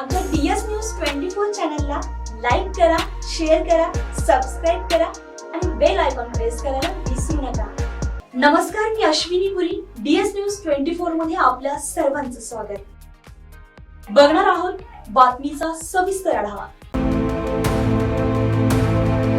आमच्या DS news twenty four चॅनलला like करा शेअर करा सबस्क्राईब करा आणि बेल आयकॉन प्रेस करायला विसरू नका. नमस्कार मी Ashwini Puri DS news twenty फोरमध्ये आपल्या सर्वांचं स्वागत. बघणार आहोत बातमीचा सविस्तर आढावा.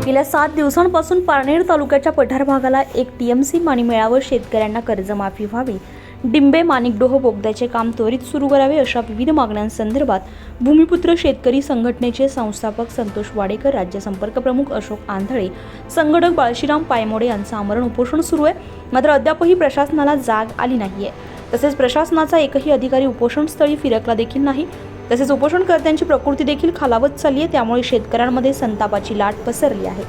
गेल्या सात दिवसांपासून पारनेर तालुक्याच्या पठार भागाला एक टीएमसी मानी मिळावं शेतकऱ्यांना कर्जमाफी व्हावी डिंबे माणिकडोह बोगद्याचे काम त्वरित सुरू करावे अशा विविध मागण्यांसंदर्भात भूमिपुत्र शेतकरी संघटनेचे संस्थापक संतोष वाडेकर राज्य संपर्क प्रमुख अशोक आंधळे संघटक बाळशीराम पायमोडे यांचं आमरण उपोषण सुरू आहे. मात्र अद्यापही प्रशासनाला जाग आली नाहीये. तसेच प्रशासनाचा एकही अधिकारी उपोषणस्थळी फिरकला देखील नाही. तसेच उपोषणकर्त्यांची प्रकृती देखील खालावत चालली आहे. त्यामुळे शेतकऱ्यांमध्ये संतापाची लाट पसरली आहे.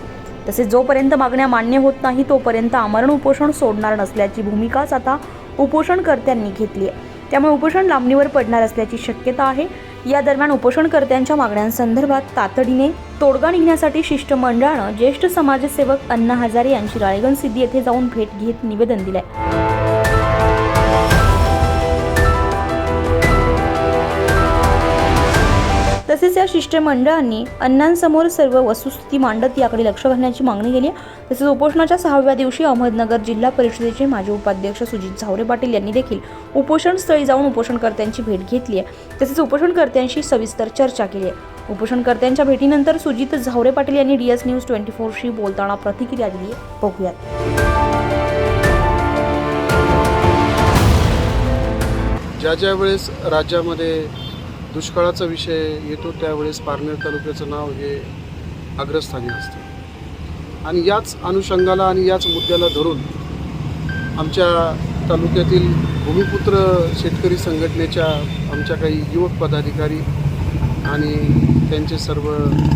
तसेच जोपर्यंत मागण्या मान्य होत नाही तोपर्यंत आमरण उपोषण सोडणार नसल्याची भूमिकाच आता उपोषणकर्त्यांनी घेतली आहे. त्यामुळे उपोषण लांबणीवर पडणार असल्याची शक्यता आहे. या दरम्यान उपोषणकर्त्यांच्या मागण्यांसंदर्भात तातडीने तोडगा निघण्यासाठी शिष्टमंडळानं ज्येष्ठ समाजसेवक अण्णा हजारे यांची राळेगण सिद्धी येथे जाऊन भेट घेत निवेदन दिलं आहे तसेच या शिष्टमंडळांनी अण्णांसमोर सर्व वस्तुस्थिती मांडत याकडे लक्ष घालण्याची मागणी केली आहे. तसेच उपोषणाच्या सहाव्या दिवशी अहमदनगर जिल्हा परिषदेचे माजी उपाध्यक्ष सुजित झावरे पाटील यांनी देखील उपोषणस्थळी जाऊन उपोषणकर्त्यांची भेट घेतली आहे. तसेच उपोषणकर्त्यांशी सविस्तर चर्चा केली आहे. उपोषणकर्त्यांच्या भेटीनंतर सुजित झावरे पाटील यांनी डीएस न्यूज ट्वेंटी फोरशी बोलताना प्रतिक्रिया दिली बघूयात. ज्या ज्या वेळेस राज्यामध्ये दुष्काळाचा विषय येतो त्यावेळेस पारनेर तालुक्याचं नाव हे अग्रस्थानी असतं. आणि याच अनुषंगाला आणि याच मुद्द्याला धरून आमच्या तालुक्यातील भूमिपुत्र शेतकरी संघटनेच्या आमच्या काही युवक पदाधिकारी आणि त्यांचे सर्व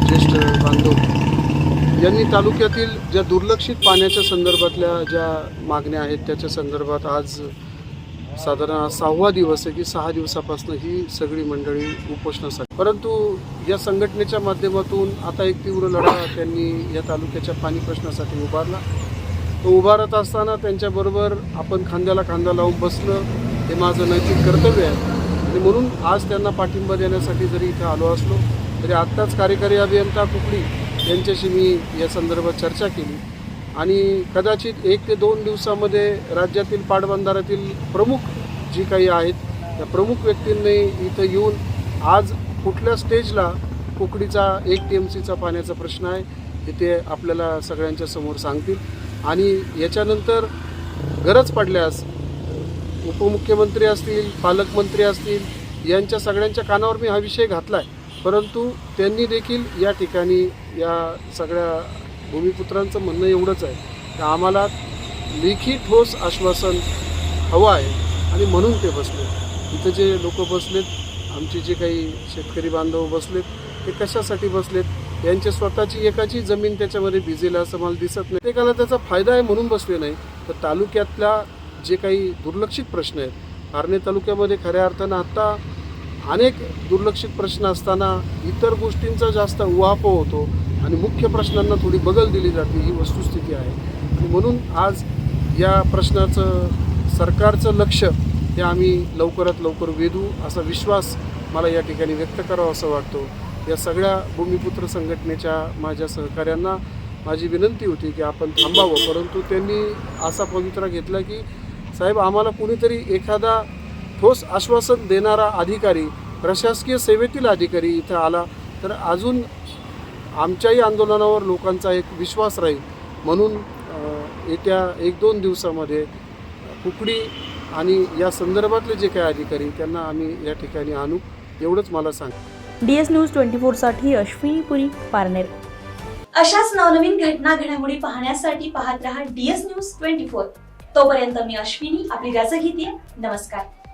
ज्येष्ठ बांधव यांनी तालुक्यातील ज्या दुर्लक्षित पाण्याच्या संदर्भातल्या ज्या मागण्या आहेत त्याच्या संदर्भात आज साधारण सहावा दिवस आहे की सहा दिवसापासून ही सगळी मंडळी उपोषणासाठी. परंतु या संघटनेच्या माध्यमातून आता एक तीव्र लढा त्यांनी या तालुक्याच्या पाणी प्रश्नासाठी उभारला. तो उभारत असताना त्यांच्याबरोबर आपण खांद्याला खांदा लावून बसणं हे माझं नैतिक कर्तव्य आहे. आणि म्हणून आज त्यांना पाठिंबा देण्यासाठी जरी इथं आलो असलो तरी आत्ताच कार्यकारी अभियंता कुकडी यांच्याशी मी या संदर्भात चर्चा केली. आणि कदाचित एक ते दोन दिवसामध्ये राज्यातील पाटबंधाऱ्यातील प्रमुख जी काही आहेत त्या प्रमुख व्यक्तींनी इथं येऊन आज कुठल्या स्टेजला कुकडीचा एक टी एम सीचा पाण्याचा प्रश्न आहे ते आपल्याला सगळ्यांच्या समोर सांगतील. आणि याच्यानंतर गरज पडल्यास उपमुख्यमंत्री असतील पालकमंत्री असतील यांच्या सगळ्यांच्या कानावर मी हा विषय घातला आहे परंतु त्यांनी देखील या ठिकाणी या सगळ्या भूमिपुत्रांचं म्हणणं एवढंच आहे की आम्हाला लेखी ठोस आश्वासन हवं आहे आणि म्हणून ते बसले इथं जे लोक बसलेत आमचे जे काही शेतकरी बांधव बसलेत ते कशासाठी बसलेत? यांची स्वतःची एकाची जमीन त्याच्यामध्ये भिजेल असं मला दिसत नाही. एकाला त्याचा फायदा आहे म्हणून बसले नाही. तर तालुक्यातल्या जे काही दुर्लक्षित प्रश्न आहेत पारणे तालुक्यामध्ये खऱ्या अर्थानं आत्ता अनेक दुर्लक्षित प्रश्न असताना इतर गोष्टींचा जास्त उहापोह होतो. आणि मुख्य प्रश्नांना थोडी बगल दिली जाते ही वस्तुस्थिती आहे. आणि म्हणून आज या प्रश्नाचं सरकारचं लक्ष हे आम्ही लवकरात लवकर वेधू असा विश्वास मला या ठिकाणी व्यक्त करावा असं वाटतो. या सगळ्या भूमिपुत्र संघटनेच्या माझ्या सहकाऱ्यांना माझी विनंती होती की आपण थांबावं परंतु त्यांनी असा पवित्रा घेतला की साहेब आम्हाला कुणीतरी एखादा ठोस आश्वासन देणारा अधिकारी प्रशासकीय सेवेतील अधिकारी इथं आला तर अजून आमच्याही आंदोलनावर लोकांचा एक विश्वास राहील. म्हणून येत्या एक दोन दिवसामध्ये कुकडी आणि या संदर्भातले जे काही अधिकारी त्यांना आम्ही या ठिकाणी आणू. एवढंच मला सांग. डीएस न्यूज ट्वेंटी फोरसाठी अश्विनी पुरी पारनेर. अशाच नवनवीन घटना घडामोडी पाहण्यासाठी पाहत रहा डीएस न्यूज ट्वेंटी फोर. तोपर्यंत मी अश्विनी आपली रजा घेते. नमस्कार.